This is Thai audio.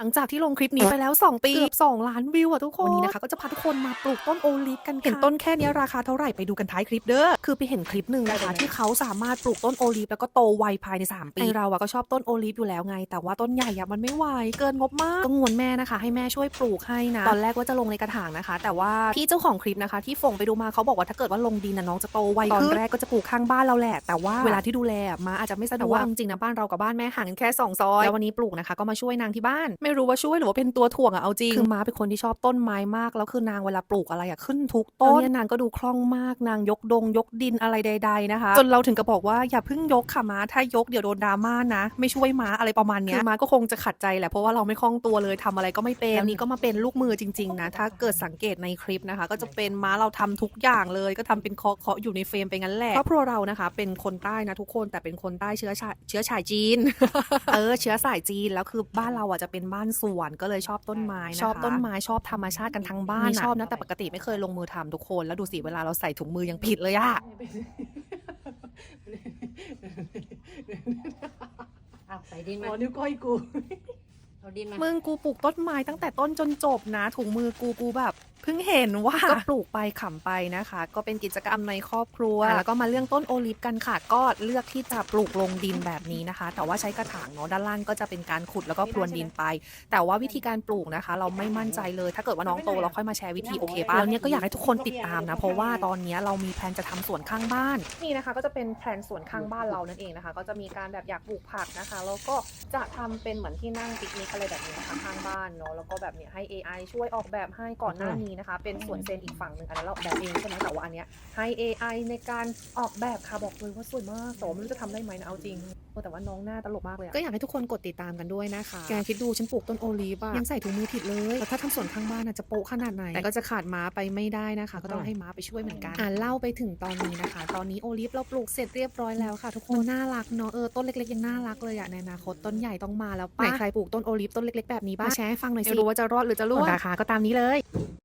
หลังจากที่ลงคลิปนี้ไปแล้ว 2 ปีเกือบ2ล้านวิวอะทุกคน วันนี้นะคะ ก็จะพาทุกคนมาปลูกต้นโอลิฟกันค่ะเห็นต้นแค่เนี้ยราคาเท่าไหร่ไปดูกันท้ายคลิปเด้อคือไปเห็นคลิปหนึ่งนะคะ ที่เขาสามารถปลูกต้นโอลิฟแล้วก็โตไวภายใน 3 ปีไอเราอะก็ชอบต้นโอลิฟอยู่แล้วไง แต่ว่าต้นใหญ่อะมันไม่ไหวเกินงบมากก็งวนแม่นะคะ ให้แม่ช่วยปลูกให้นะตอนแรกว่าจะลงในกระถางนะคะ แต่ว่าพี่เจ้าของคลิปนะคะ ที่ฝงไปดูมาเขาบอกว่าถ้าเกิดว่าลงดินนะน้องจะโตไวตอนแรกก็จะปลูกข้างบ้านเราแหละ แต่ว่าเวลาที่ดูแลอะมาอาจจะไม่สะดวกจริงๆนะบ้านเรากับบ้านแม่ห่างกันแค่สองซอยแล้ววันนี้ปลูกนะคะก็มาช่วยนางที่บ้านไม่รู้ว่าช่วยหรือว่าเป็นตัวถ่วงอะเอาจริงคือมาเป็นคนที่ชอบต้นไม้มากแล้วคือนางเวลาปลูกอะไรอะขึ้นทุกต้นแล้วเนี่ยนางก็ดูคล่องมากนางยกดง ยกดินอะไรใด ๆนะคะ จนเราถึงกับบอกว่าอย่าเพิ่งยกค่ะม้าถ้ายกเดี๋ยวโดนดราม่านะ ไม่ช่วยม้าอะไรประมาณเนี้ยคือม้าก็คงจะขัดใจแหละเพราะว่าเราไม่คล่องตัวเลยทำอะไรก็ไม่เป็นแล้วนี้ก็มาเป็นลูกมือจริงๆนะถ้าเกิดสังเกตในคลิปนะคะ ก็จะเป็นม้าเราทำทุกอย่างเลยก็ทำเป็นเคาะเคาะอยู่ในเฟรมไปงั้นแหละครอบครัวเรานะคะ เป็นคนใต้นะทุกคนแต่เป็นคนใต้เชื้อชาเชื้อชายจีน เออเชื้อสายจีนแล้วคือบ้านเราอะจะเป็นบ้านสวนก็เลยชอบต้นไม้นะคะชอบต้นไม้ชอบธรรมชาติกันทั้งบ้านชอบนะแต่ปกติไม่เคยลงมือทำทุกคนแล้วดูสิเวลาเราใส่ถุงมือยังผิดเลยอะเอาใส่ดินอ๋มาอนิ้วก้อยกูเอาดินมามึงกูปลูกต้นไม้ตั้งแต่ต้นจนจบนะถุงมือกูกูแบบเพิ่งเห็นว่าก็ปลูกไปขำไปนะคะ ก็เป็นกิจกรรมในครอบครัว แล้วก็มาเรื่องต้นโอลิฟกันค่ะ ก็เลือกที่จะปลูกลงดินแบบนี้นะคะ แต่ว่าใช้กระถางเนาะด้านล่างก็จะเป็นการขุดแล้วก็พรวนดินไป แต่ว่าวิธีการปลูกนะคะ เราไม่มั่นใจเลย ถ้าเกิดว่าน้องโตเราค่อยมาแชร์วิธีโอเคป่ะแล้วเนี้ยก็อยากให้ทุกคนติดตามนะ เพราะว่าตอนเนี้ยเรามีแผนจะทำสวนข้างบ้าน นี่นะคะ ก็จะเป็นแผนสวนข้างบ้านเรานั่นเองนะคะ ก็จะมีการแบบอยากปลูกผักนะคะ แล้วก็จะทำเป็นเหมือนที่นั่งปิกนิกอะไรแบบนี้นะคะข้างบ้านเนาะ แล้วก็แบบเนี้ยให้ AI ช่วยออกแบบให้ก่อนหน้านี้นะคะ เป็นสวนเซนอีกฝั่งหนึ่งอันนั้นเราออกแบบเองใช่ไหมแต่ว่าอันเนี้ยให้ AI ในการออกแบบค่ะบอกเลยว่าสวยมากแต่ว่าไม่รู้จะทำได้ไหมนะเอาจริงเออแต่ว่าน้องหน้าตลกมากเลยอะ ก็อยากให้ทุกคนกดติดตามกันด้วยนะคะ แกคิดดูฉันปลูกต้นโอลีฟอะยังใส่ถุงมือผิดเลย แล้วถ้าทำสวนข้างบ้านอะจะโปะขนาดไหน แต่ก็จะขาดม้าไปไม่ได้นะคะ ก็ต้องให้ม้าไปช่วยเหมือนกัน อ่าเล่าไปถึงตอนนี้นะคะ ตอนนี้โอลิฟเราปลูกเสร็จเรียบร้อยแล้วค่ะ ทุกคน น่ารักเนาะ เออ ต้นเล็กๆยังน่ารักเลยอะในอนาคตต้นใหญ่ต้องมาแล้วป้าไหนใครปลูกต้นโอลิฟต้นเล็ก ๆ แบบนี้บ้างมาแชร์ให้ฟังหน่อยสิรู้ว่าจะรอดหรือจะร่วงราคาก็ตามนี้เลย